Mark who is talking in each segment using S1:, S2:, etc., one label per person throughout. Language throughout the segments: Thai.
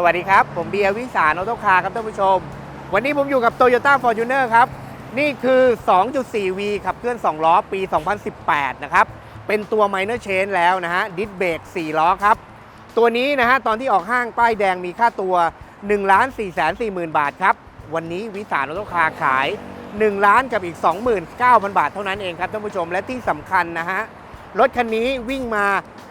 S1: สวัสดีครับ ผมเบียร์วิสารออโตคาร์ครับท่านผู้ชม วันนี้ผมอยู่กับ Toyota Fortuner ครับ นี่คือ 2.4V ขับเคลื่อน 2 ล้อปี 2018 นะครับ เป็นตัว Minor Change แล้วนะฮะดิสเบรก4 ล้อครับ ตัวนี้นะฮะตอนที่ออกห้างป้ายแดงมีค่าตัว 1 4 4 0 0 0 0บาทครับ วันนี้วิสารออโตคาร์ขาย 1 ล้านกับอีก 29,000 บาทเท่านั้นเองครับท่านผู้ชมและที่สำคัญนะฮะรถคันนี้วิ่งมา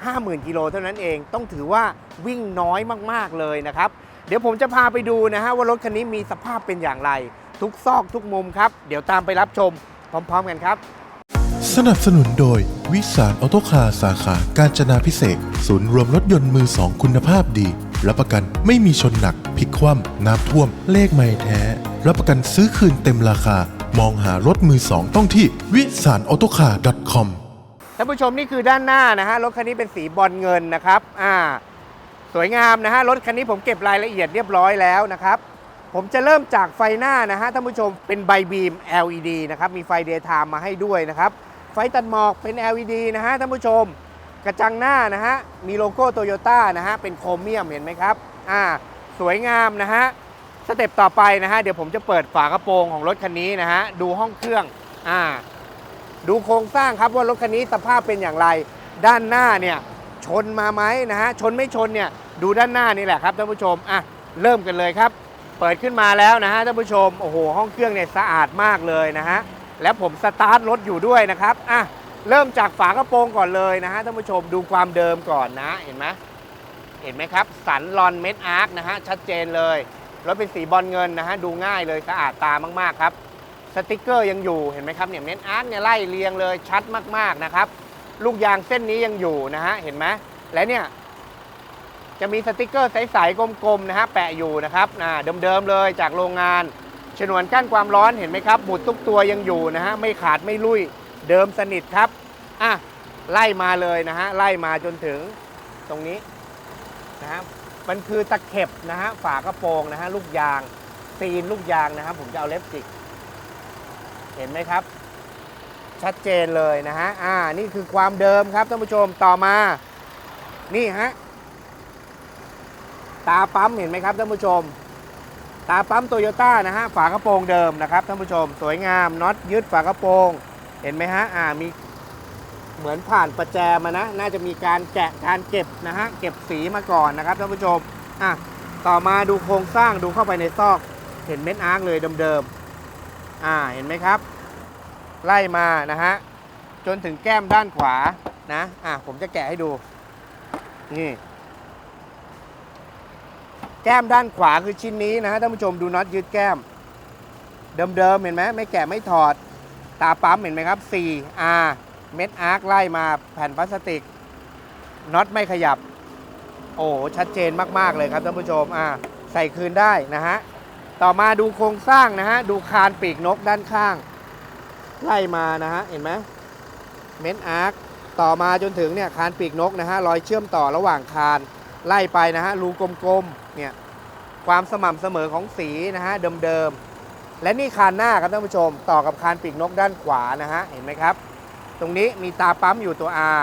S1: 50,000กิโลเท่านั้นเองต้องถือว่าวิ่งน้อยมากๆเลยนะครับ เดี๋ยวผมจะพาไปดูนะฮะว่ารถคันนี้มีสภาพเป็นอย่างไร ทุกซอกทุกมุมครับ เดี๋ยวตามไปรับชมพร้อม ๆ กันครับ
S2: สนับสนุนโดย วิสารออโตคาร์สาขาการจนาพิเศษกศูนย์รวมรถยนต์มือสองคุณภาพดีรับประกันไม่มีชนหนักพลิกคว่ำน้ำท่วม เลขไม่แท้ รับประกันซื้อคืนเต็มราคา มองหารถมือสองต้องที่วิสารออโตคาร์ .com
S1: ท่านผู้ชมนี่คือด้านหน้านะฮะรถคันนี้เป็นสีบอลเงินนะครับอ่าสวยงามนะฮะรถคันนี้ผมเก็บรายละเอียดเรียบร้อยแล้วนะครับผมจะเริ่มจากไฟหน้านะฮะท่านผู้ชมเป็นไบบีม LED นะครับมีไฟเดย์ไทม์มาให้ด้วยนะครับไฟตัดหมอกเป็น LED นะฮะท่านผู้ชม กระจังหน้านะฮะมีโลโก้โตโยต้านะฮะเป็นโครเมียมเห็นไหมครับอ่าสวยงามนะฮะสเต็ปต่อไปนะฮะเดี๋ยวผมจะเปิดฝากระโปรงของรถคันนี้นะฮะดูห้องเครื่องอ่า ดูโครงสร้างครับว่ารถคันนี้สภาพเป็นอย่างไร ด้านหน้าเนี่ยชนมาไหมนะฮะชนไม่ชนเนี่ยดูด้านหน้านี่แหละครับท่านผู้ชมอะเริ่มกันเลยครับ เปิดขึ้นมาแล้วนะฮะท่านผู้ชมโอ้โหห้องเครื่องเนี่ยสะอาดมากเลยนะฮะแล้วผมสตาร์ทรถอยู่ด้วยนะครับอะเริ่มจากฝากระโปรงก่อนเลยนะฮะท่านผู้ชมดูความเดิมก่อนนะเห็นไหมเห็นไหมครับ สันลอนเม็ดอาร์คนะฮะชัดเจนเลยรถเป็นสีบอลเงินนะฮะดูง่ายเลยสะอาดตามากๆครับ สติกเกอร์ยังอยู่เห็นไหมครับเนี่ยเมนอาร์ตเนี่ยไล่เรียงเลยชัดมากๆนะครับลูกยางเส้นนี้ยังอยู่นะฮะเห็นไหมและเนี่ยจะมีสติกเกอร์ใสๆกลมๆนะฮะแปะอยู่นะครับอ่าเดิมๆเลยจากโรงงานฉนวนกั้นความร้อนเห็นไหมครับหมุดทุกตัวยังอยู่นะฮะไม่ขาดไม่ลุยเดิมสนิทครับอะไล่มาเลยนะฮะไล่มาจนถึงตรงนี้นะฮะมันคือตะเข็บนะฮะฝากระโปรงนะฮะลูกยางซีนลูกยางนะครับผมจะเอาเล็บจิก เห็นไหมครับ ชัดเจนเลยนะฮะอ่านี่คือความเดิมครับท่านผู้ชมต่อมา นี่ฮะตาปั๊มเห็นไหมครับท่านผู้ชม ตาปั๊มโตโยต้านะฮะฝากระโปรงเดิมนะครับท่านผู้ชม สวยงามน็อตยึดฝากระโปรงเห็นไหมฮะอ่ามีเหมือนผ่านประแจมานะ น่าจะมีการแกะการเก็บนะฮะเก็บสีมาก่อนนะครับท่านผู้ชมอะต่อมาดูโครงสร้างดูเข้าไปในซอก เห็นเม็ดอาร์คเลยเดิมๆ อ่าเห็นไหมครับ ไล่มานะฮะจนถึงแก้มด้านขวานะอะผมจะแกะให้ดูนี่แก้มด้านขวาคือชิ้นนี้นะฮะท่านผู้ชมดูน็อตยึดแก้ม เดิมๆเห็นไหมไม่แกะไม่ถอด ตาปั๊มเห็นไหมครับ 4 R เม็ดอาร์คไล่มาแผ่นพลาสติกน็อตไม่ขยับ โอ้ชัดเจนมากๆเลยครับท่านผู้ชมอ่าใส่คืนได้นะฮะ ต่อมาดูโครงสร้างนะฮะ ดูคานปีกนกด้านข้าง ไล่มานะฮะ เห็นไหมเมนอาร์คต่อมาจนถึงเนี่ยคานปีกนกนะฮะรอยเชื่อมต่อระหว่างคานไล่ไปนะฮะรูกลมๆเนี่ยความสม่ำเสมอของสีนะฮะเดิมๆและนี่คานหน้าครับท่านผู้ชม ต่อกับคานปีกนกด้านขวานะฮะเห็นไหมครับ ตรงนี้มีตาปั๊มอยู่ตัว R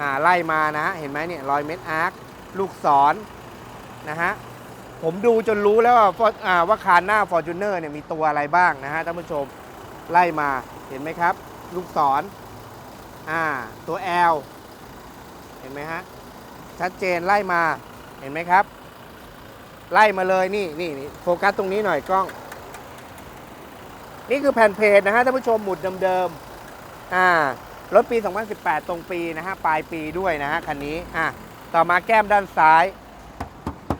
S1: อ่าไล่มานะฮะเห็นไหมเนี่ยรอยเม็ดอาร์คลูกศรนะฮะ ผมดูจนรู้แล้วว่าว่าคานหน้า Fortuner เนี่ยมีตัวอะไรบ้างนะฮะท่านผู้ชมไล่มาเห็นไหมครับ ลูกศรอ่าตัว L เห็นไหมฮะชัดเจนไล่มาเห็นไหมครับ ไล่มาเลยนี่นี่นี่โฟกัสตรงนี้หน่อยกล้อง นี่คือแผ่นเพจนะฮะท่านผู้ชมหมุดเดิมๆอ่ารถปี 2018 ตรงปีนะฮะปลายปีด้วยนะฮะคันนี้อะต่อมาแก้มด้านซ้าย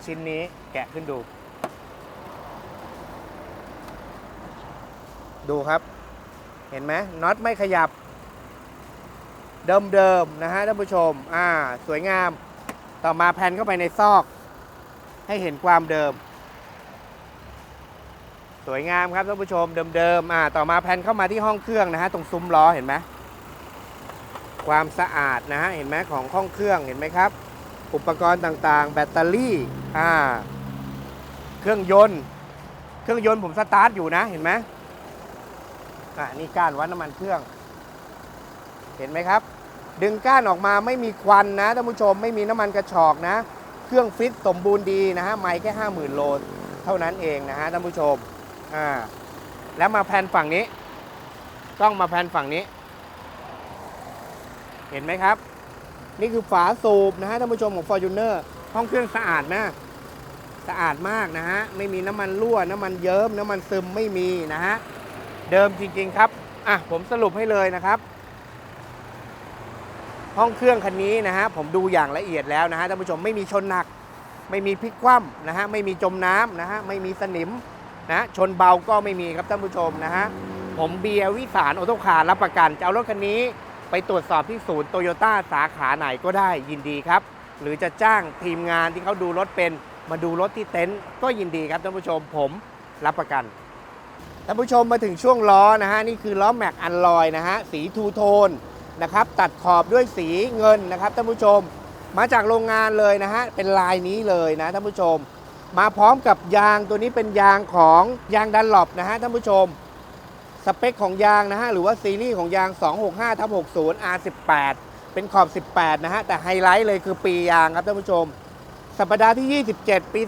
S1: ชิ้นนี้แกะขึ้นดู ดูครับ เห็นไหมน็อตไม่ขยับ เดิมๆนะฮะท่านผู้ชม อ่า สวยงาม ต่อมาแผ่นเข้าไปในซอก ให้เห็นความเดิม สวยงามครับท่านผู้ชมเดิมๆอ่า ต่อมาแผ่นเข้ามาที่ห้องเครื่องนะฮะตรงซุ้มล้อเห็นไหมความสะอาดนะฮะเห็นไหมของห้องเครื่องเห็นไหมครับ อุปกรณ์ต่างๆ แบตเตอรี่ อ่า เครื่องยนต์ เครื่องยนต์ผมสตาร์ทอยู่นะ เห็นไหมอ่านี่ก้านวัดน้ำมันเครื่อง เห็นไหมครับ ดึงก้านออกมาไม่มีควันนะท่านผู้ชมไม่มีน้ำมันกระชอกนะ เครื่องฟิตสมบูรณ์ดีนะฮะไม่แค่50,000โลเท่านั้นเองนะฮะท่านผู้ชมอ่าแล้วมาแพนฝั่งนี้กล้องมาแพนฝั่งนี้ เห็นไหมครับ นี่คือฝาสูบนะฮะท่านผู้ชมของ Fortuner ห้องเครื่องสะอาดนะสะอาดมากนะฮะ ไม่มีน้ำมันรั่ว น้ำมันเยิ้ม น้ำมันซึมไม่มีนะฮะ เดิมจริง ๆ ครับ อะ ผมสรุปให้เลยนะครับ ห้องเครื่องคันนี้นะฮะ ผมดูอย่างละเอียดแล้วนะฮะท่านผู้ชมไม่มีชนหนัก ไม่มีพลิกคว่ำนะฮะ ไม่มีจมน้ำนะฮะ ไม่มีสนิมนะ ชนเบาก็ไม่มีครับท่านผู้ชมนะฮะ ผมเบียร์วิสารออโต้คาร์รับประกันจะเอารถคันนี้ ไปตรวจสอบที่ศูนย์โตโยต้าสาขาไหนก็ได้ยินดีครับ หรือจะจ้างทีมงานที่เขาดูรถเป็น มาดูรถที่เต็นท์ก็ยินดีครับท่านผู้ชมผมรับประกันท่านผู้ชมมาถึงช่วงล้อนะฮะนี่คือล้อแม็กอันลอยนะฮะสีทูโทนนะครับตัดขอบด้วยสีเงินนะครับท่านผู้ชม มาจากโรงงานเลยนะฮะเป็นลายนี้เลยนะท่านผู้ชม มาพร้อมกับยางตัวนี้เป็นยางของยางดันหลบนะฮะท่านผู้ชมสเปคของยางนะฮะหรือว่าซีรีส์ของยาง 265ทับ60 R18 เป็นขอบ 18 นะฮะ แต่ไฮไลท์เลยคือปียางครับท่านผู้ชม สัปดาห์ที่ 27 ปี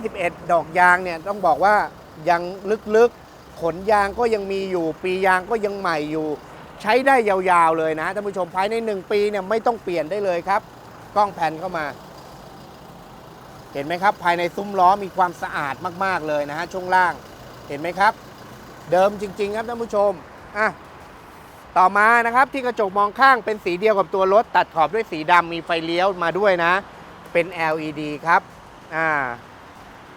S1: 2021 ดอกยางเนี่ย ต้องบอกว่ายังลึกๆ ขนยางก็ยังมีอยู่ ปียางก็ยังใหม่อยู่ ใช้ได้ยาวๆเลยนะท่านผู้ชมภายใน 1 ปีเนี่ยไม่ต้องเปลี่ยนได้เลยครับ กล้องแผ่นเข้ามา เห็นไหมครับ ภายในซุ้มล้อมีความสะอาดมากๆเลยนะฮะช่วงล่าง เห็นไหมครับ เดิมจริง ๆ ครับท่านผู้ชมอะ ต่อมานะครับที่กระจกมองข้างเป็นสีเดียวกับตัวรถ ตัดขอบด้วยสีดำมีไฟเลี้ยวมาด้วยนะ เป็น LED ครับอ่า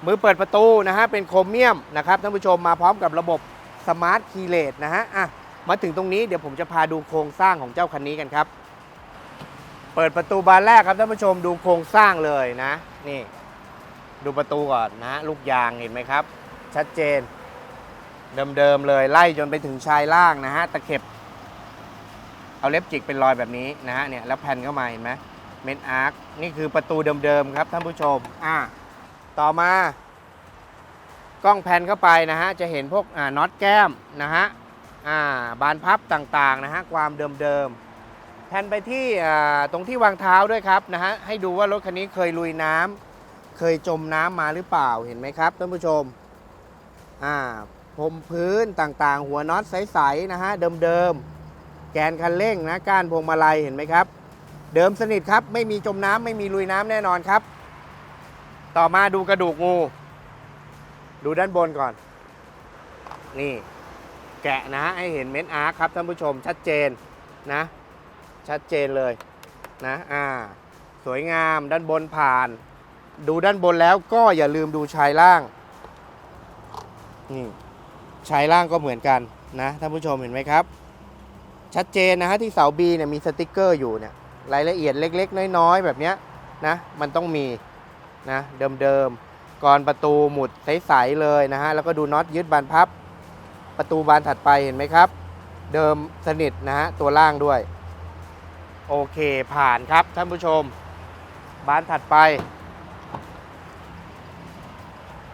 S1: มือเปิดประตูนะฮะเป็นโครเมียมนะครับท่านผู้ชมมาพร้อมกับระบบสมาร์ทคีเลสนะฮะอะมาถึงตรงนี้เดี๋ยวผมจะพาดูโครงสร้างของเจ้าคันนี้กันครับ เปิดประตูบานแรกครับท่านผู้ชมดูโครงสร้างเลยนะนี่ ดูประตูก่อนนะลูกยางเห็นไหมครับ ชัดเจน เดิมๆเลยไล่จนไปถึงชายล่างนะฮะตะเข็บ เอาเล็บจิกเป็นรอยแบบนี้นะฮะเนี่ยแล้วแผ่นเข้ามาเห็นไหมเมนอาร์คนี่คือประตูเดิมๆครับท่านผู้ชมอ่าต่อมากล้องแผ่นเข้าไปนะฮะจะเห็นพวกอ่าน็อตแก้มนะฮะอ่าบานพับต่างๆนะฮะความเดิมๆแผ่นไปที่อ่าตรงที่วางเท้าด้วยครับนะฮะให้ดูว่ารถคันนี้เคยลุยน้ำเคยจมน้ำมาหรือเปล่าเห็นไหมครับท่านผู้ชมอ่าพรมพื้นต่างๆ หัวน็อตใสๆนะฮะเดิมๆ แกนคันเร่งนะก้านพวงมาลัยเห็นไหมครับ เดิมสนิทครับไม่มีจมน้ำไม่มีลุยน้ำแน่นอนครับ ต่อมาดูกระดูกงู ดูด้านบนก่อน นี่ แกะนะให้เห็นเม็ดอาร์คครับท่านผู้ชมชัดเจนนะ ชัดเจนเลยนะอ่าสวยงามด้านบนผ่าน ดูด้านบนแล้วก็อย่าลืมดูชายล่างนี่ชายล่างก็เหมือนกันนะท่านผู้ชมเห็นไหมครับ ชัดเจนนะฮะที่เสา B เนี่ยมีสติกเกอร์อยู่เนี่ยรายละเอียดเล็ก ๆ น้อยๆ แบบเนี้ยนะมันต้องมีนะเดิมๆก่อนประตูหมุดใสๆเลยนะฮะแล้วก็ดูน็อตยึดบานพับ ประตูบานถัดไปเห็นไหมครับ เดิมสนิทนะฮะตัวล่างด้วย โอเคผ่านครับท่านผู้ชม บานถัดไป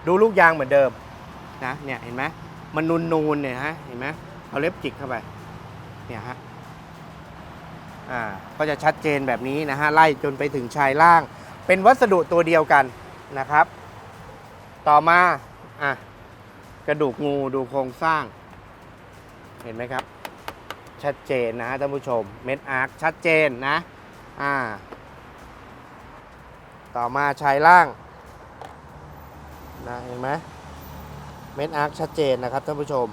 S1: ดูลูกยางเหมือนเดิมนะเนี่ยเห็นไหมมันนูนนูนๆเนี่ยฮะเห็นไหมเอาเล็บจิกเข้าไป เนี่ยฮะอ่าก็จะชัดเจนแบบนี้นะฮะไล่จนไปถึงชายล่าง เป็นวัสดุตัวเดียวกันนะครับ ต่อมาอะกระดูกงูดูโครงสร้าง เห็นไหมครับ ชัดเจนนะฮะท่านผู้ชมเม็ดอาร์คชัดเจนนะอ่าต่อมาชายล่างนะเห็นไหมเม็ดอาร์คชัดเจนนะครับท่านผู้ชม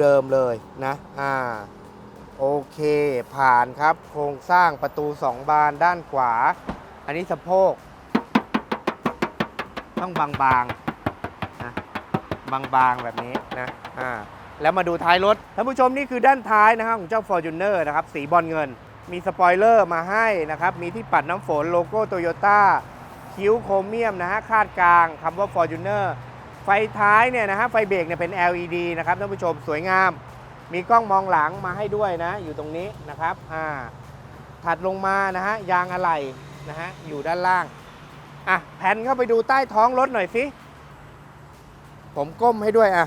S1: เดิมๆเลยนะอ่าโอเคผ่านครับ โครงสร้างประตู 2 บานด้านขวา อันนี้สะโพก ต้องบางๆนะบางๆแบบนี้นะอ่าแล้วมาดูท้ายรถท่านผู้ชมนี่คือด้านท้ายนะฮะของเจ้า Fortuner นะครับสีบอลเงิน มีสปอยเลอร์มาให้นะครับ มีที่ปัดน้ำฝนโลโก้โตโยต้าคิ้วโครเมียมนะฮะคาดกลางคำว่า Fortuner ไฟท้ายเนี่ยนะฮะไฟเบรกเนี่ยเป็น LED นะครับท่านผู้ชมสวยงาม มีกล้องมองหลังมาให้ด้วยนะ อยู่ตรงนี้นะครับอ่าถัดลงมานะฮะยางอะไหล่นะฮะอยู่ด้านล่างอะแผ่นเข้าไปดูใต้ท้องรถหน่อยสิผมก้มให้ด้วยอะ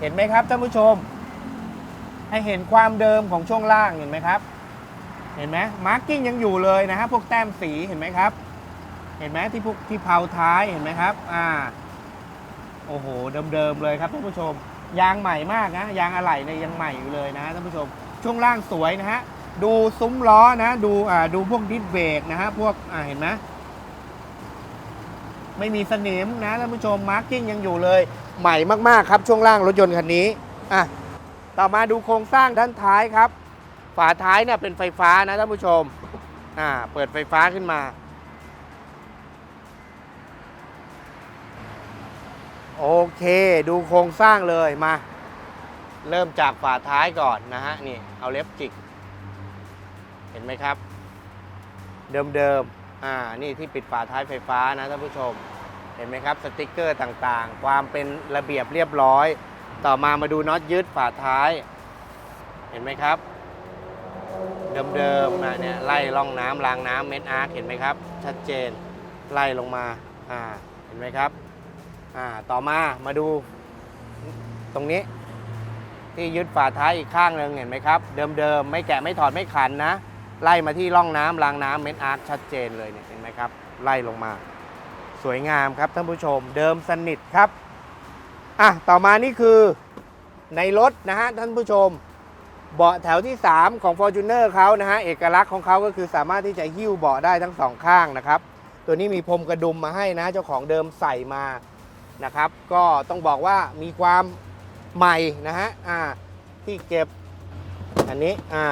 S1: เห็นไหมครับท่านผู้ชม ให้เห็นความเดิมของช่วงล่างเห็นไหมครับ เห็นไหมมาร์กิ้งยังอยู่เลยนะฮะพวกแต้มสีเห็นไหมครับ เห็นไหมที่พวกที่เผาท้ายเห็นไหมครับ อ่า โอ้โหเดิมๆเลยครับท่านผู้ชม ยางใหม่มากนะยางอะไหล่เนี่ยยังใหม่อยู่เลยนะท่านผู้ชม ช่วงล่างสวยนะฮะดูซุ้มล้อนะดูอ่าดูพวกดิสเบรกนะฮะพวกอ่าเห็นไหมไม่มีสนิมนะท่านผู้ชมมาร์กิ้งยังอยู่เลย ใหม่มากๆครับช่วงล่างรถยนต์คันนี้อะต่อมาดูโครงสร้างด้านท้ายครับ ฝาท้ายเนี่ยเป็นไฟฟ้านะท่านผู้ชมอ่าเปิดไฟฟ้าขึ้นมา โอเค ดูโครงสร้างเลยมา เริ่มจากฝาท้ายก่อนนะฮะ นี่ เอาเล็บจิก เห็นไหมครับ เดิมๆ อ่า นี่ที่ปิดฝาท้ายไฟฟ้านะท่านผู้ชม เห็นไหมครับ สติกเกอร์ต่างๆ ความเป็นระเบียบเรียบร้อย ต่อมามาดูน็อตยึดฝาท้าย เห็นไหมครับ เดิมๆนะเนี่ยไล่ร่องน้ำรางน้ำเม็ดอาร์คเห็นไหมครับ ชัดเจน ไล่ลงมา อ่า เห็นไหมครับ อ่าต่อมามาดูตรงนี้ ที่ยึดฝาท้ายอีกข้างหนึ่งเห็นไหมครับ เดิมๆ ไม่แกะไม่ถอดไม่ขันนะ ไล่มาที่ร่องน้ำรางน้ำเม็ดอาร์คชัดเจนเลยเนี่ยเห็นไหมครับ ไล่ลงมา สวยงามครับท่านผู้ชม เดิมสนิทครับอะต่อมานี่คือในรถนะฮะท่านผู้ชมเบาะแถวที่ 3 ของ Fortuner เขานะฮะเอกลักษณ์ของเขาก็คือสามารถที่จะหิ้วเบาะได้ทั้งสองข้างนะครับ ตัวนี้มีพรมกระดุมมาให้นะ เจ้าของเดิมใส่มา นะครับ ก็ต้องบอกว่ามีความใหม่นะฮะอ่าที่เก็บอันนี้อ่า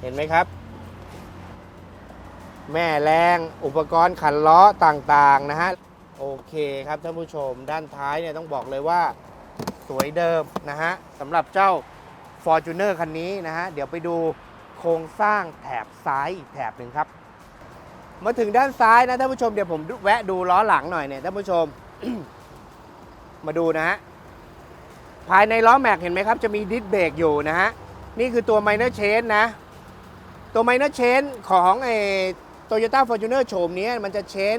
S1: เห็นไหมครับ แม่แรงอุปกรณ์ขันล้อต่างๆนะฮะโอเคครับท่านผู้ชมด้านท้ายเนี่ยต้องบอกเลยว่าสวยเดิมนะฮะสำหรับเจ้า Fortuner คันนี้นะฮะเดี๋ยวไปดูโครงสร้างแถบซ้ายอีกแถบหนึ่งครับ มาถึงด้านซ้ายนะท่านผู้ชมเดี๋ยวผมแวะดูล้อหลังหน่อยเนี่ยท่านผู้ชม มาดูนะฮะ ภายในล้อแม็กเห็นไหมครับ จะมีดิสเบรกอยู่นะฮะ นี่คือตัว minor change นะ ตัว minor change ของเอโตโยต้าฟอร์จูเนอร์โฉมนี้มันจะเชน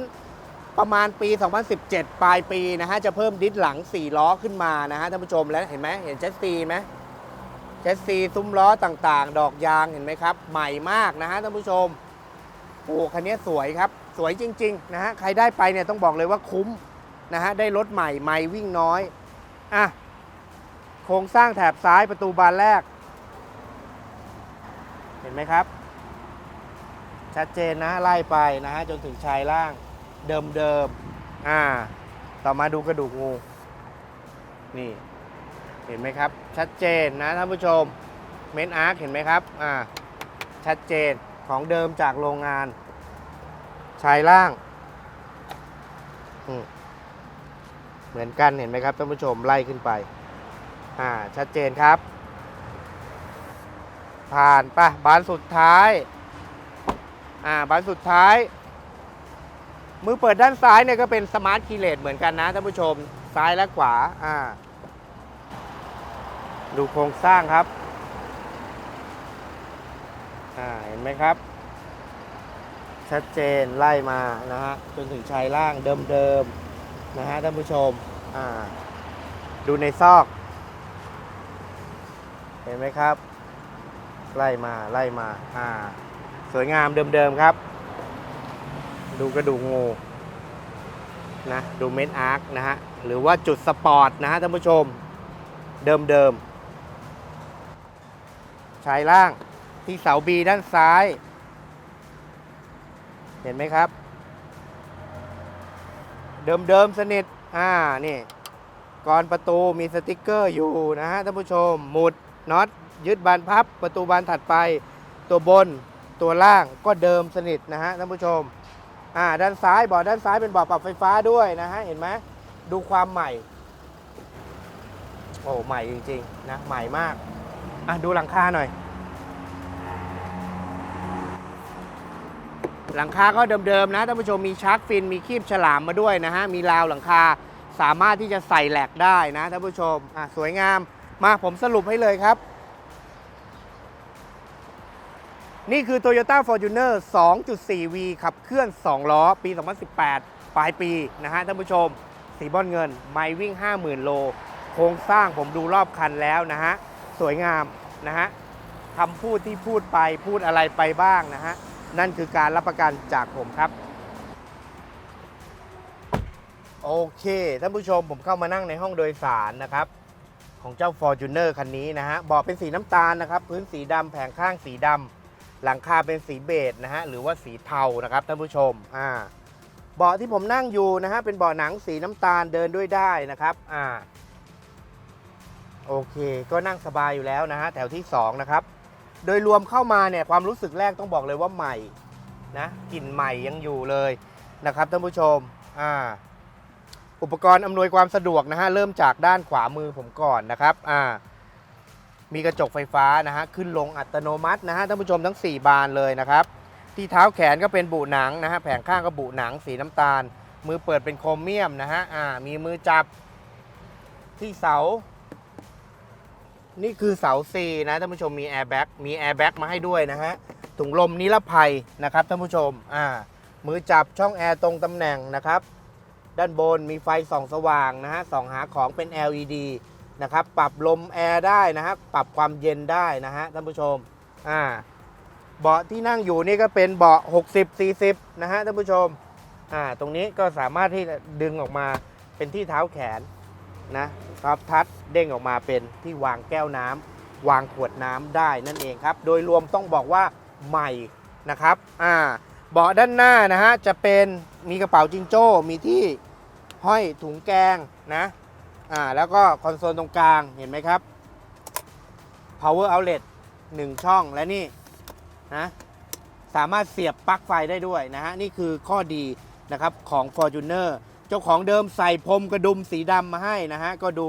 S1: ประมาณปี 2017 ปลายปีนะฮะ จะเพิ่มดิสหลัง 4 ล้อขึ้นมานะฮะท่านผู้ชมแล้วเห็นไหมเห็นเจสซีไหมเจสซีซุ้มล้อต่างๆ ดอกยางเห็นไหมครับ ใหม่มากนะฮะท่านผู้ชมโอ้คันนี้สวยครับ สวยจริง ๆ นะฮะ ใครได้ไปเนี่ยต้องบอกเลยว่าคุ้ม นะฮะได้รถใหม่ไม่วิ่งน้อยอะโครงสร้างแถบซ้ายประตูบานแรก เห็นไหมครับ ชัดเจนนะไล่ไปนะฮะจนถึงชายล่างเดิมเดิมอ่า ต่อมาดูกระดูกงู นี่ เห็นไหมครับ ชัดเจนนะท่านผู้ชม เมนอาร์คเห็นไหมครับ อ่า ชัดเจนของเดิมจากโรงงาน ชายล่าง อืม เหมือนกันเห็นไหมครับท่านผู้ชมไล่ขึ้นไป อ่า ชัดเจนครับ ผ่านปะบานสุดท้าย อ่าบานสุดท้าย มือเปิดด้านซ้ายเนี่ยก็เป็นสมาร์ทคีเลสเหมือนกันนะท่านผู้ชม ซ้ายและขวา อ่า ดูโครงสร้างครับ อ่า เห็นไหมครับชัดเจนไล่มานะฮะจนถึงชายล่างเดิมๆ นะฮะท่านผู้ชมอ่าดูในซอก เห็นไหมครับ ไล่มาไล่มาอ่าสวยงามเดิมๆครับ ดูกระดูกงูนะดูเม็ดอาร์คนะฮะหรือว่าจุดสปอร์ตนะฮะท่านผู้ชมเดิมๆชายล่างที่เสาบีด้านซ้าย เห็นไหมครับ เดิมๆสนิทอ่านี่กรอนประตูมีสติกเกอร์อยู่นะฮะท่านผู้ชมหมุดน็อตยึดบานพับ ประตูบานถัดไป ตัวบนตัวล่างก็เดิมสนิทนะฮะท่านผู้ชมอ่าด้านซ้ายบาะด้านซ้ายเป็นบาะปรับไฟฟ้าด้วยนะฮะเห็นไหมดูความใหม่ โอ้ใหม่จริงๆนะใหม่มากอะดูหลังคาหน่อย หลังคาก็เดิมๆนะท่านผู้ชมมีชาร์กฟินมีคีบฉลามมาด้วยนะฮะมีราวหลังคาสามารถที่จะใส่แหลกได้นะท่านผู้ชมอะสวยงามมาผมสรุปให้เลยครับ นี่คือ Toyota Fortuner 2.4V ขับเคลื่อน 2 ล้อ ปี 2018 ปลายปีนะฮะท่านผู้ชม สีบอลเงิน ไม่วิ่ง 50,000 โล โครงสร้างผมดูรอบคันแล้วนะฮะ สวยงามนะฮะคำพูดที่พูดไปพูดอะไรไปบ้างนะฮะ นั่นคือการรับประกันจากผมครับ โอเคท่านผู้ชมผมเข้ามานั่งในห้องโดยสารนะครับ ของเจ้า Fortuner คันนี้นะฮะเบาะเป็นสีน้ำตาลนะครับ พื้นสีดำแผงข้างสีดำหลังคาเป็นสีเบจนะฮะหรือว่าสีเทานะครับท่านผู้ชมอ่าเบาะที่ผมนั่งอยู่นะฮะเป็นเบาะหนังสีน้ำตาลเดินด้วยได้นะครับอ่าโอเค ก็นั่งสบายอยู่แล้วนะฮะแถวที่ 2 นะครับ โดยรวมเข้ามาเนี่ยความรู้สึกแรกต้องบอกเลยว่าใหม่นะกลิ่นใหม่ยังอยู่เลยนะครับท่านผู้ชมอ่าอุปกรณ์อำนวยความสะดวกนะฮะเริ่มจากด้านขวามือผมก่อนนะครับอ่ามีกระจกไฟฟ้านะฮะขึ้นลงอัตโนมัตินะฮะท่านผู้ชมทั้ง 4 บานเลยนะครับ ที่เท้าแขนก็เป็นบุหนังนะฮะแผงข้างก็บุหนังสีน้ำตาล มือเปิดเป็นโครเมียมนะฮะอ่ามีมือจับที่เสา นี่คือเสา C นะท่านผู้ชมมีแอร์แบ็กมีแอร์แบ็กมาให้ด้วยนะฮะถุงลมนิรภัยนะครับท่านผู้ชมอ่ามือจับช่องแอร์ตรงตำแหน่งนะครับ ด้านบนมีไฟส่องสว่างนะฮะส่องหาของเป็น LED นะครับปรับลมแอร์ได้นะฮะปรับความเย็นได้นะฮะท่านผู้ชมอ่าเบาะที่นั่งอยู่นี่ก็เป็นเบาะ 60 40 นะฮะท่านผู้ชมอ่าตรงนี้ก็สามารถที่ดึงออกมาเป็นที่เท้าแขน นะครับทัดเด้งออกมาเป็นที่วางแก้วน้ำวางขวดน้ำได้นั่นเองครับ โดยรวมต้องบอกว่าใหม่นะครับอ่าเบาะด้านหน้านะฮะจะเป็นมีกระเป๋าจิงโจ้มีที่ห้อยถุงแกงนะอ่าแล้วก็คอนโซลตรงกลางเห็นไหมครับ power outlet 1 ช่องและนี่นะสามารถเสียบปลั๊กไฟได้ด้วยนะฮะนี่คือข้อดีนะครับของ Fortuner จ้าของเดิมใส่พรมกระดุมสีดำมาให้นะฮะ ก็ดู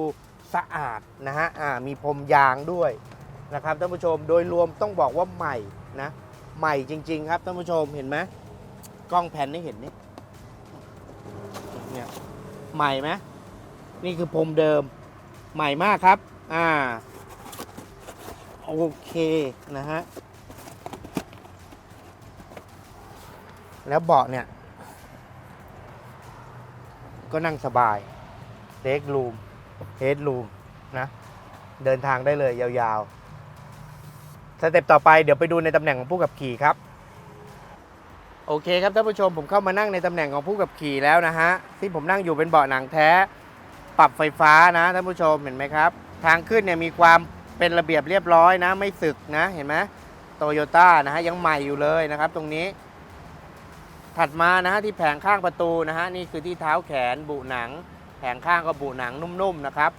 S1: สะอาดนะฮะอ่ามีพรมยางด้วยนะครับท่านผู้ชมโดยรวมต้องบอกว่าใหม่นะใหม่จริง ๆ ครับท่านผู้ชมเห็นไหมกล้องแผ่นให้เห็นนี่เนี่ยใหม่ไหมนี่คือพรมเดิมใหม่มากครับอ่าโอเคนะฮะแล้วเบาะเนี่ย ก็นั่งสบายเล็กรูมเฮดรูมนะ เดินทางได้เลยยาวๆ สเต็ปต่อไปเดี๋ยวไปดูในตำแหน่งของผู้ขับขี่ครับ โอเคครับท่านผู้ชมผมเข้ามานั่งในตำแหน่งของผู้ขับขี่แล้วนะฮะที่ผมนั่งอยู่เป็นเบาะหนังแท้ ปรับไฟฟ้านะท่านผู้ชมเห็นไหมครับ ทางขึ้นเนี่ยมีความเป็นระเบียบเรียบร้อยนะ ไม่สึกนะเห็นไหมโตโยต้านะฮะยังใหม่อยู่เลยนะครับ ตรงนี้ ถัดมานะฮะที่แผงข้างประตูนะฮะนี่คือที่เท้าแขนบุหนัง แผงข้างก็บุหนังนุ่มๆนะครับ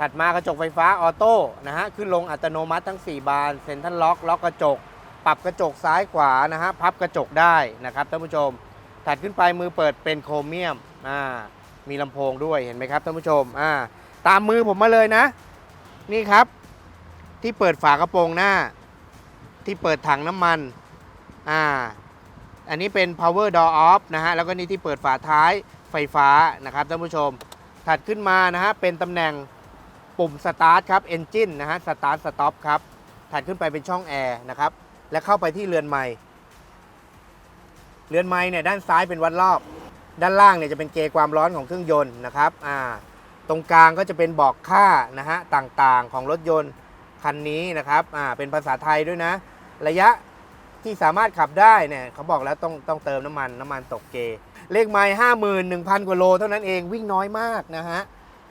S1: ถัดมากระจกไฟฟ้าออโต้นะฮะขึ้นลงอัตโนมัติทั้ง 4 บานเซ็นทรัลล็อกล็อกกระจก ปรับกระจกซ้ายขวานะฮะพับกระจกได้นะครับท่านผู้ชม ถัดขึ้นไปมือเปิดเป็นโครเมียมอ่ามีลำโพงด้วยเห็นไหมครับท่านผู้ชมอ่าตามมือผมมาเลยนะ นี่ครับ ที่เปิดฝากระโปรงหน้า ที่เปิดถังน้ำมันอ่า อันนี้เป็น power door off นะฮะ แล้วก็นี่ที่เปิดฝาท้ายไฟฟ้านะครับท่านผู้ชม ถัดขึ้นมานะฮะ เป็นตำแหน่งปุ่มสตาร์ทครับ Engine นะฮะสตาร์ทสต็อปครับ ถัดขึ้นไปเป็นช่องแอร์นะครับ และเข้าไปที่เรือนไม้เรือนไม้เนี่ยด้านซ้ายเป็นวัดรอบ ด้านล่างเนี่ยจะเป็นเกจความร้อนของเครื่องยนต์นะครับอ่าตรงกลางก็จะเป็นบอกค่านะฮะต่างๆของรถยนต์คันนี้นะครับอ่าเป็นภาษาไทยด้วยนะ ระยะ ที่สามารถขับได้เนี่ยเขาบอกแล้วต้องต้องเติมน้ำมันน้ำมันตกเก เลขไม้ห้าหมื่นหนึ่งพันกว่าโลเท่านั้นเองวิ่งน้อยมากนะฮะ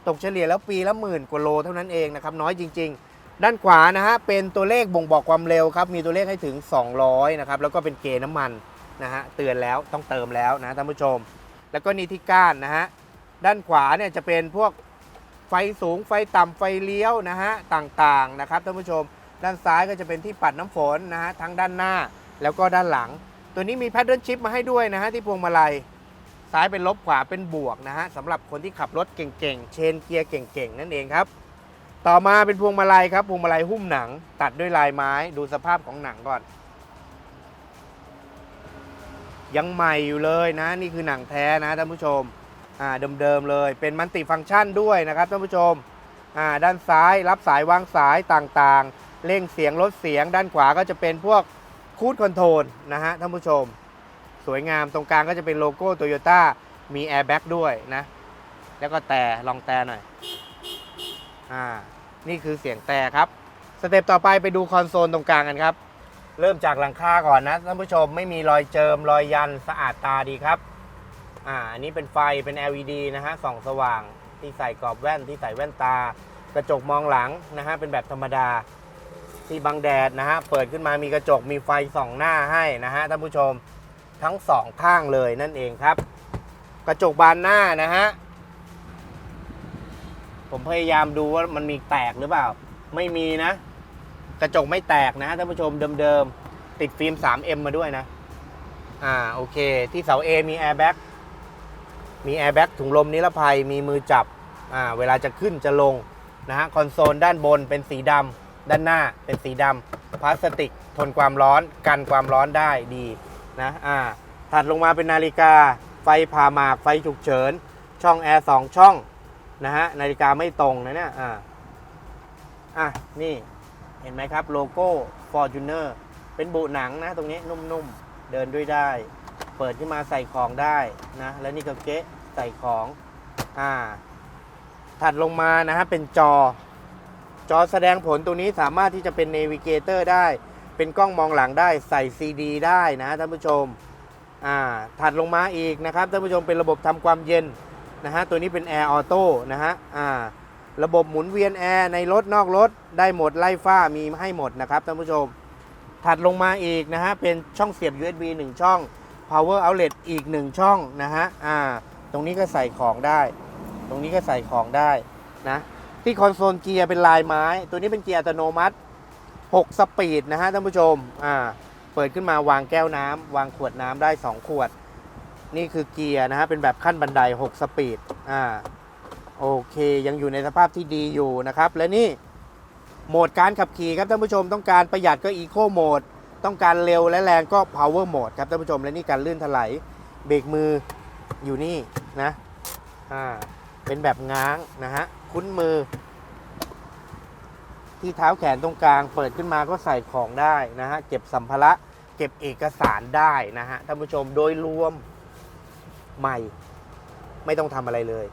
S1: ตกเฉลี่ยแล้วปีละหมื่นกว่าโลเท่านั้นเองนะครับน้อยจริง ๆ ด้านขวานะฮะเป็นตัวเลขบ่งบอกความเร็วครับมีตัวเลขให้ถึง 200นะครับแล้วก็เป็นเกณฑ์น้ำมันนะฮะเตือนแล้วต้องเติมแล้วนะท่านผู้ชม แล้วก็นี่ที่ก้านนะฮะด้านขวาเนี่ยจะเป็นพวกไฟสูงไฟต่ำไฟเลี้ยวนะฮะต่างๆนะครับท่านผู้ชม ด้านซ้ายก็จะเป็นที่ปัดน้ำฝนนะฮะทั้งด้านหน้า แล้วก็ด้านหลัง ตัวนี้มีแพดเดิลชิพมาให้ด้วยนะฮะที่พวงมาลัยซ้ายเป็นลบขวาเป็นบวกนะฮะสำหรับคนที่ขับรถเก่งๆ เชนเกียร์เก่งๆ นั่นเองครับ ต่อมาเป็นพวงมาลัยครับพวงมาลัยหุ้มหนัง ตัดด้วยลายไม้ดูสภาพของหนังก่อน ยังใหม่อยู่เลยนะ นี่คือหนังแท้นะท่านผู้ชมอ่าเดิมๆเลยเป็นมัลติฟังก์ชันด้วยนะครับท่านผู้ชมอ่าด้านซ้ายรับสายวางสายต่างๆ เร่งเสียงลดเสียงด้านขวาก็จะเป็นพวก คูดคอนโทรลนะฮะท่านผู้ชม สวยงามตรงกลางก็จะเป็นโลโก้โตโยต้ามีแอร์แบ็กด้วยนะ แล้วก็แต่ลองแต่หน่อย อ่า นี่คือเสียงแต่ครับ สเต็ปต่อไปไปดูคอนโซลตรงกลางกันครับ เริ่มจากหลังคาก่อนนะท่านผู้ชมไม่มีรอยเจิมรอยยันสะอาดตาดีครับ อ่า อันนี้เป็นไฟเป็น LED นะฮะส่องสว่างที่ใส่กรอบแว่นที่ใส่แว่นตากระจกมองหลังนะฮะเป็นแบบธรรมดา ที่บังแดดนะฮะ เปิดขึ้นมามีกระจกมีไฟส่องหน้าให้นะฮะท่านผู้ชมทั้งสองข้างเลยนั่นเองครับ กระจกบานหน้านะฮะ ผมพยายามดูว่ามันมีแตกหรือเปล่า ไม่มีนะ กระจกไม่แตกนะฮะท่านผู้ชมเดิมๆ ติดฟิล์ม 3M มาด้วยนะ อ่าโอเค ที่เสา A มีแอร์แบ็กมีแอร์แบ็กถุงลมนิรภัยมีมือจับ อ่าเวลาจะขึ้นจะลงนะฮะ คอนโซลด้านบนเป็นสีดำ ด้านหน้าเป็นสีดำพลาสติกทนความร้อนกันความร้อนได้ดีนะอ่าถัดลงมาเป็นนาฬิกา ไฟผ่าหมากไฟฉุกเฉิน ช่องแอร์สองช่องนะฮะนาฬิกาไม่ตรงนะเนี่ยอ่าอะนี่เห็นไหมครับโลโก้ Fortuner เป็นบุหนังนะตรงนี้นุ่มๆ เดินด้วยได้ เปิดขึ้นมาใส่ของได้นะแล้วนี่ก็เก๊ะใส่ของอ่าถัดลงมานะฮะเป็นจอ จอแสดงผลตัวนี้สามารถที่จะเป็นเนวิเกเตอร์ได้ เป็นกล้องมองหลังได้ใส่ซีดีได้นะท่านผู้ชมอ่าถัดลงมาอีกนะครับท่านผู้ชมเป็นระบบทำความเย็นนะฮะตัวนี้เป็นแอร์ออโต้นะฮะอ่าระบบหมุนเวียนแอร์ในรถนอกรถได้หมดไล่ฝ้ามีให้หมดนะครับท่านผู้ชม ถัดลงมาอีกนะฮะเป็นช่องเสียบ USB 1 ช่อง power outlet อีก 1 ช่องนะฮะอ่าตรงนี้ก็ใส่ของได้ ตรงนี้ก็ใส่ของได้นะ ที่คอนโซลเกียร์เป็นลายไม้ ตัวนี้เป็นเกียร์อัตโนมัติ 6 สปีดนะฮะท่านผู้ชมอ่าเปิดขึ้นมาวางแก้วน้ำวางขวดน้ำได้ 2 ขวด นี่คือเกียร์นะฮะเป็นแบบขั้นบันได 6 สปีดอ่าโอเค ยังอยู่ในสภาพที่ดีอยู่นะครับ และนี่โหมดการขับขี่ครับท่านผู้ชมต้องการประหยัดก็ Eco Mode ต้องการเร็วและแรงก็ Power Mode ครับท่านผู้ชมและนี่การลื่นถลายเบรกมืออยู่นี่นะอ่าเป็นแบบง้างนะฮะ คุ้นมือ ที่เท้าแขนตรงกลางเปิดขึ้นมาก็ใส่ของได้นะฮะ เก็บสัมภาระเก็บเอกสารได้นะฮะท่านผู้ชมโดยรวมใหม่ ไม่ต้องทำอะไรเลย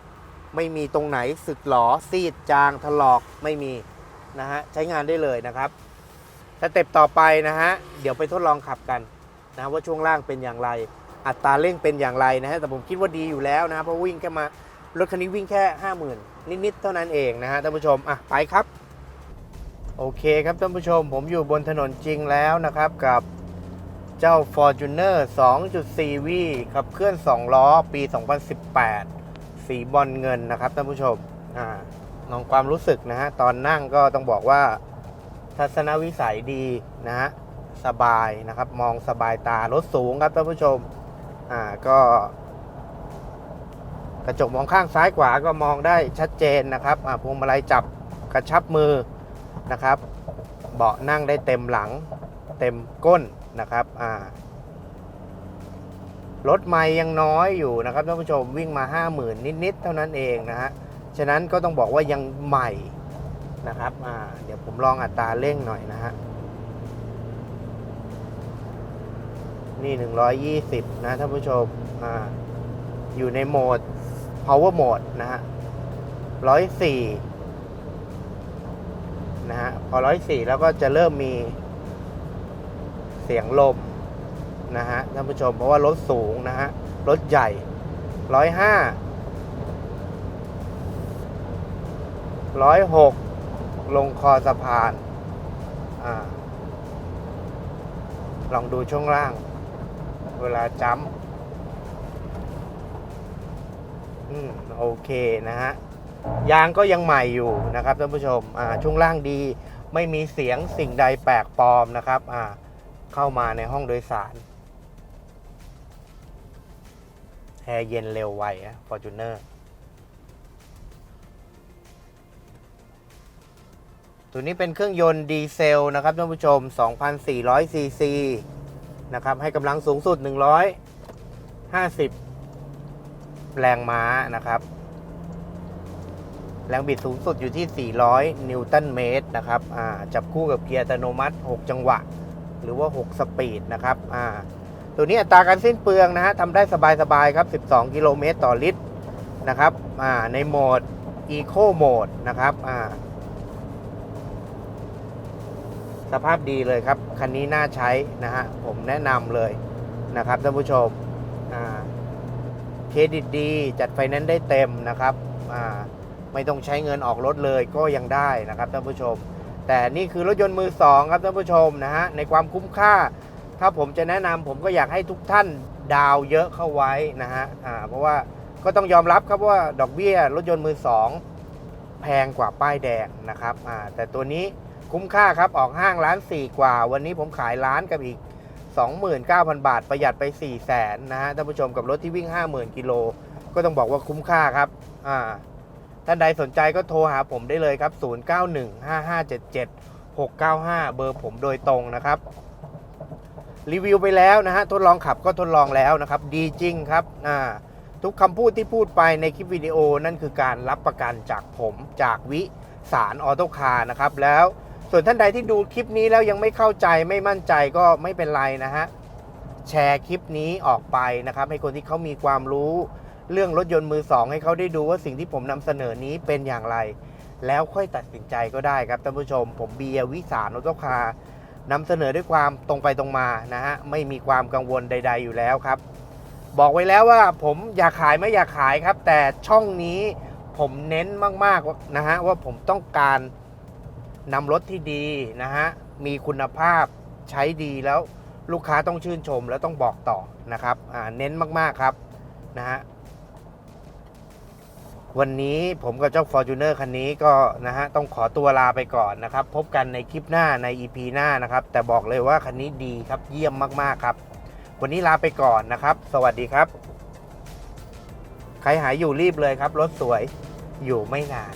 S1: ไม่มีตรงไหนสึกหลอซีดจางถลอกไม่มีนะฮะใช้งานได้เลยนะครับสเต็ปต่อไปนะฮะเดี๋ยวไปทดลองขับกันนะว่าช่วงล่างเป็นอย่างไร อัตราเร่งเป็นอย่างไรนะฮะแต่ผมคิดว่าดีอยู่แล้วนะเพราะวิ่งแค่มา รถคันนี้วิ่งแค่ 50,000 นิด ๆ เท่านั้นเองนะฮะท่านผู้ชม อะ ไปครับ โอเคครับท่านผู้ชม ผมอยู่บนถนนจริงแล้วนะครับ กับเจ้า Fortuner 2.4V ขับเคลื่อน 2 ล้อ ปี 2018 สีบอลเงินนะครับท่านผู้ชม อ่าลองความรู้สึกนะฮะ ตอนนั่งก็ต้องบอกว่าทัศนวิสัยดีนะฮะ สบายนะครับ มองสบายตา รถสูงครับท่านผู้ชม อ่า ก็ กระจกมองข้างซ้ายขวาก็มองได้ชัดเจนนะครับพวงมาลัยจับกระชับมือนะครับ เบาะนั่งได้เต็มหลัง เต็มก้นนะครับรถไม่ยังน้อยอยู่นะครับท่านผู้ชมวิ่งมา 50,000 นิดๆเท่านั้นเองนะฮะฉะนั้นก็ต้องบอกว่ายังใหม่นะครับเดี๋ยวผมลองอัตราเร่งหน่อยนะฮะนี่ 120 นะท่านผู้ชมออยู่ในโหมด power mode นะฮะ104นะฮะพอ104แล้วก็จะเริ่มมีเสียงลมนะฮะท่านผู้ชมเพราะว่ารถสูงนะฮะรถใหญ่105 106ลงคอสะพานอ่าลองดูช่วงล่าง เวลาจัม อืมโอเคนะฮะยางก็ยังใหม่อยู่นะครับท่านผู้ชมอ่าช่วงล่างดีไม่มีเสียงสิ่งใดแปลกปลอมนะครับอ่าเข้ามาในห้องโดยสารแอร์เย็นเร็วไวอะฟอร์จูเนอร์ตัวนี้เป็นเครื่องยนต์ดีเซลนะครับท่านผู้ชม 2,400ซีซีนะครับ ให้กำลังสูงสุด 150 แรงม้านะครับ แรงบิดสูงสุดอยู่ที่ 400 นิวตันเมตรนะครับจับคู่กับเกียร์อัตโนมัติ 6 จังหวะ หรือว่า 6 สปีดนะครับตัวนี้อัตราการสิ้นเปลืองนะฮะทำได้สบายๆครับ 12 กิโลเมตรต่อลิตรนะครับในโหมด Eco Mode นะครับสภาพดีเลยครับ คันนี้น่าใช้นะฮะ ผมแนะนำเลยนะครับท่านผู้ชมอ่า รดิตดีจัดไฟแนนซ์ได้เต็มนะครับอ่าไม่ต้องใช้เงินออกรถเลยก็ยังได้นะครับท่านผู้ชม แต่นี่คือรถยนต์มือสองครับท่านผู้ชมนะฮะในความคุ้มค่า ถ้าผมจะแนะนำผมก็อยากให้ทุกท่านดาวเยอะเข้าไว้นะฮะอ่าเพราะว่าก็ต้องยอมรับครับว่าดอกเบี้ยรถยนต์มือสองแพงกว่าป้ายแดงนะครับอ่าแต่ตัวนี้คุ้มค่าครับออกห้างล้านสี่กว่า วันนี้ผมขายล้านกับอีก 29,000 บาท ประหยัดไป 4 0 0แสนนะฮะท่านผู้ชมกับรถที่วิ่ง 50,000 กิโล ก็ต้องบอกว่าคุ้มค่าครับอ่าท่านใดสนใจก็โทรหาผมได้เลยครับ 0915577695 เบอร์ผมโดยตรงนะครับ รีวิวไปแล้วนะฮะ ทดลองขับก็ทดลองแล้วนะครับ ดีจริงครับอ่าทุกคำพูดที่พูดไปในคลิปวิดีโอนั่นคือการรับประกันจากผมจากวิสารออโต้คาร์นะครับแล้ว ส่วนท่านใดที่ดูคลิปนี้แล้วยังไม่เข้าใจไม่มั่นใจก็ไม่เป็นไรนะฮะ แชร์คลิปนี้ออกไปนะครับ ให้คนที่เขามีความรู้ เรื่องรถยนต์มือสองให้เขาได้ดูว่าสิ่งที่ผมนำเสนอนี้เป็นอย่างไร แล้วค่อยตัดสินใจก็ได้ครับท่านผู้ชม ผมเบียร์วิสารออโต้คานำเสนอด้วยความตรงไปตรงมานะฮะไม่มีความกังวลใด ๆ อยู่แล้วครับ บอกไว้แล้วว่าผมอยากขายไม่อยากขายครับ แต่ช่องนี้ผมเน้นมากๆนะฮะว่าผมต้องการ นำรถที่ดีนะฮะ มีคุณภาพใช้ดีแล้วลูกค้าต้องชื่นชมแล้วต้องบอกต่อนะครับเน้นมาก ๆ ครับนะฮะวันนี้ผมกับเจ้า Fortuner คันนี้ก็นะฮะต้องขอตัวลาไปก่อนนะครับ พบกันในคลิปหน้าใน EP หน้านะครับ แต่บอกเลยว่าคันนี้ดีครับเยี่ยมมาก ๆ ครับ วันนี้ลาไปก่อนนะครับ สวัสดีครับ ใครหายอยู่รีบเลยครับ รถสวยอยู่ไม่นาน